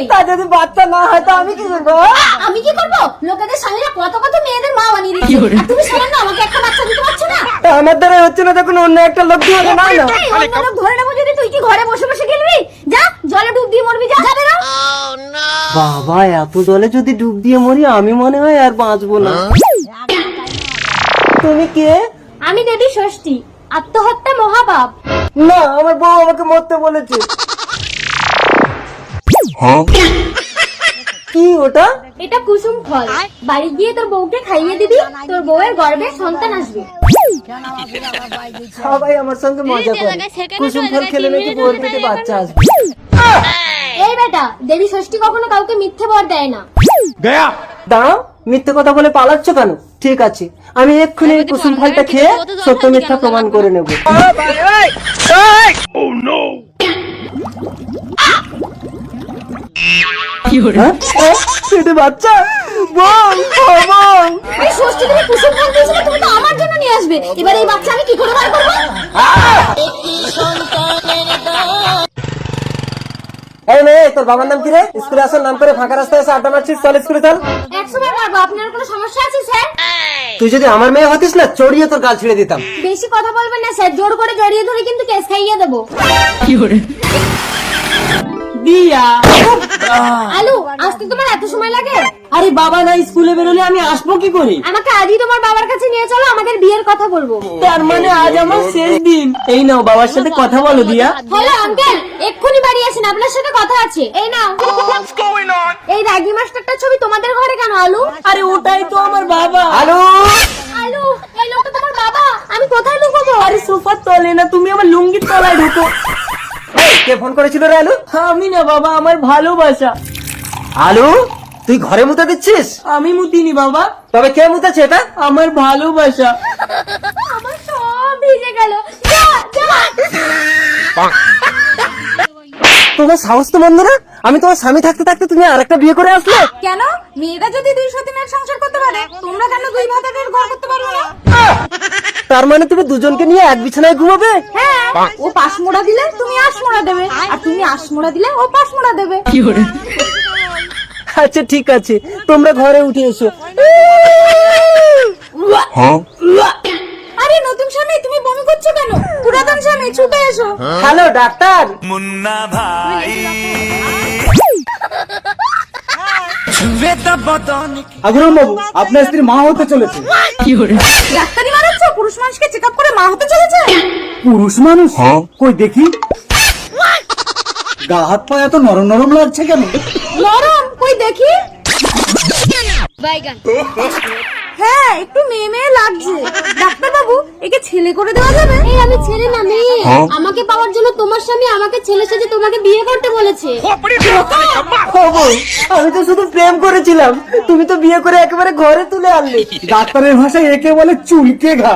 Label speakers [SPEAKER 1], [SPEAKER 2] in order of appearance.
[SPEAKER 1] নেই।
[SPEAKER 2] তা যদি বাচ্চা না হয় তো আমি কি করব?
[SPEAKER 1] আমি কি করব? লোকেদের স্বামীরা কত কত মেয়েদের মা বানিয়ে দিচ্ছে। আর তুমি সামান্য আমাকে একটা বাচ্চা দিতে পারছ না?
[SPEAKER 2] আমার দ্বারা হচ্ছে না তখন অন্য একটা লোক দিয়ে না না
[SPEAKER 1] লোক ধরে নেব যদি তুই কি ঘরে বসে বসে খেলবি? যা জলে ডুব দিয়ে মরবি যা। যাবে না
[SPEAKER 2] বাবা এত জলে যদি ডুব দিয়ে মরি আমি মনে হয় আর বাঁচবো না। তুমি কে?
[SPEAKER 1] আমি দেবী ষষ্ঠী আত্মহত্যা মহাপাপ।
[SPEAKER 2] না আমার বউ আমাকে মরতে বলেছে। কি ওটা?
[SPEAKER 1] এটা কুসুম ফল। বাড়ি গিয়ে তোর বউকে খাইয়ে দিবি তোর বউয়ের গর্ভে সন্তান আসবে।
[SPEAKER 2] সবাই আমার সঙ্গে মজা করে। কুসুম ফল খেলে নাকি বউর পেটে বাচ্চা আসবে।
[SPEAKER 1] এই বেটা দেবী ষষ্ঠী কখনো কাউকে মিথ্যে বর দেয় না।
[SPEAKER 2] দাঁড়াও মিথ্যে কথা বলে পালাচ্ছ কেন? ঠিক আছে আমি এক্ষুনি এই কুসুম ফলটা খেয়ে সত্য মিথ্যা প্রমাণ করে নেব। হ্যাঁ? হ্যাঁ? পেটে বাচ্চা। বউ ও বউ
[SPEAKER 1] এই ষষ্ঠী তুমি কুসুম ফল দিয়েছিলে তুমি তো আমার জন্য নিয়ে আসবে। এবার এই বাচ্চা আমি কি করে বার করব?
[SPEAKER 2] এই তোর বাবার নাম কি রে? স্কুলে আসার নাম করে ফাঁকা রাস্তায় এসে আড্ডা মারছিস চল স্কুলে চল।
[SPEAKER 1] একশো বার মারবো আপনার কোনো সমস্যা আছে স্যার?
[SPEAKER 2] তুই যদি আমার মেয়ে হতিস না চড়িয়ে তোর গাল ছিঁড়ে দিতাম।
[SPEAKER 1] বেশি কথা বলবেন না স্যার। জোর করে জড়িয়ে ধরে কিন্তু কেস খাইয়ে দেবো।
[SPEAKER 2] দিয়া
[SPEAKER 1] আলু আসতে তোমার এত সময় লাগে?
[SPEAKER 2] আরে বাবা না স্কুলে বেরোলে আমি আসব কি করি?
[SPEAKER 1] আমাকে আজই তোমার বাবার কাছে নিয়ে চলো আমাদের বিয়ের কথা বলব।
[SPEAKER 2] তার মানে আজ আমার শেষ দিন। এই নাও বাবার সাথে কথা বলো দিয়া।
[SPEAKER 1] হ্যালো আঙ্কেল এক্ষুনি বাড়ি আসেন আপনার সাথে কথা আছে। এই নাও। এই রাগি মাস্টারটার ছবি তোমাদের ঘরে কেন আলু?
[SPEAKER 2] আরে ওটাই তো আমার বাবা। আলো!
[SPEAKER 1] আলু এই লোকটা তোমার বাবা? আমি কোথায় লুকাবো?
[SPEAKER 2] আরে সোফার তলে না তুমি আমার লুঙ্গির তলায় ঢুকো। কে ফোন করেছিল রে আলু? আমি না বাবা আমার ভালোবাসা। আলু তুই ঘরে মুতে দিচ্ছিস? আমি মুতিনি বাবা। তবে কে মুতেছে এটা? আমার ভালোবাসা।
[SPEAKER 1] আমার সব ভিজে গেল। যা যা।
[SPEAKER 2] তোমার সাহস তো মন্দ না? আমি তোমার স্বামী থাকতে থাকতে তুমি আরেকটা বিয়ে করে আসলে।
[SPEAKER 1] কেন? মেয়েরা যদি দুই সতীনের
[SPEAKER 2] তার মানে তুমি দুজনকে নিয়ে এক বিছানায় ঘুমাবে?
[SPEAKER 1] হ্যাঁ। ও পাশমোড়া মোড়া দিলে তুমি আশমোড়া দেবে। আর তুমি আশমোড়া দিলে ও পাশমোড়া মোড়া দেবে। কি করে?
[SPEAKER 2] আচ্ছা ঠিক আছে। তোমরা ঘরে উঠে এসো। হ্যাঁ?
[SPEAKER 1] আরে নতুন স্বামী তুমি বমি করছ কেন? পুরাতন স্বামী ছুটে এসো।
[SPEAKER 2] Hello doctor.
[SPEAKER 3] মুন্না ভাই।
[SPEAKER 4] আগ্রহ বাবু আপনার স্ত্রী মা হতে চলেছে।
[SPEAKER 1] কি করে? পুরুষ মানুষকে চেক আপ করে মা হতে চলেছে?
[SPEAKER 4] পুরুষ মানুষ? কই দেখি। গা হাত পা এত নরম নরম লাগছে কেন?
[SPEAKER 1] নরম? কই দেখি। হ্যাঁ একটু মেয়ে মেয়ে লাগছে। ডাক্তার বাবু একে ছেলে করে দেওয়া যাবে? এই আমি ছেলে না মেয়ে। আমাকে পাওয়ার জন্য তোমার স্বামী আমাকে ছেলে সেজে তোমাকে বিয়ে করতে বলেছে।
[SPEAKER 2] আমি তো শুধু প্রেম করেছিলাম। তুমি তো বিয়ে করে একেবারে ঘরে তুলে আনলে।
[SPEAKER 4] ডাক্তারের ভাষায় একে বলে চুলকে ঘা।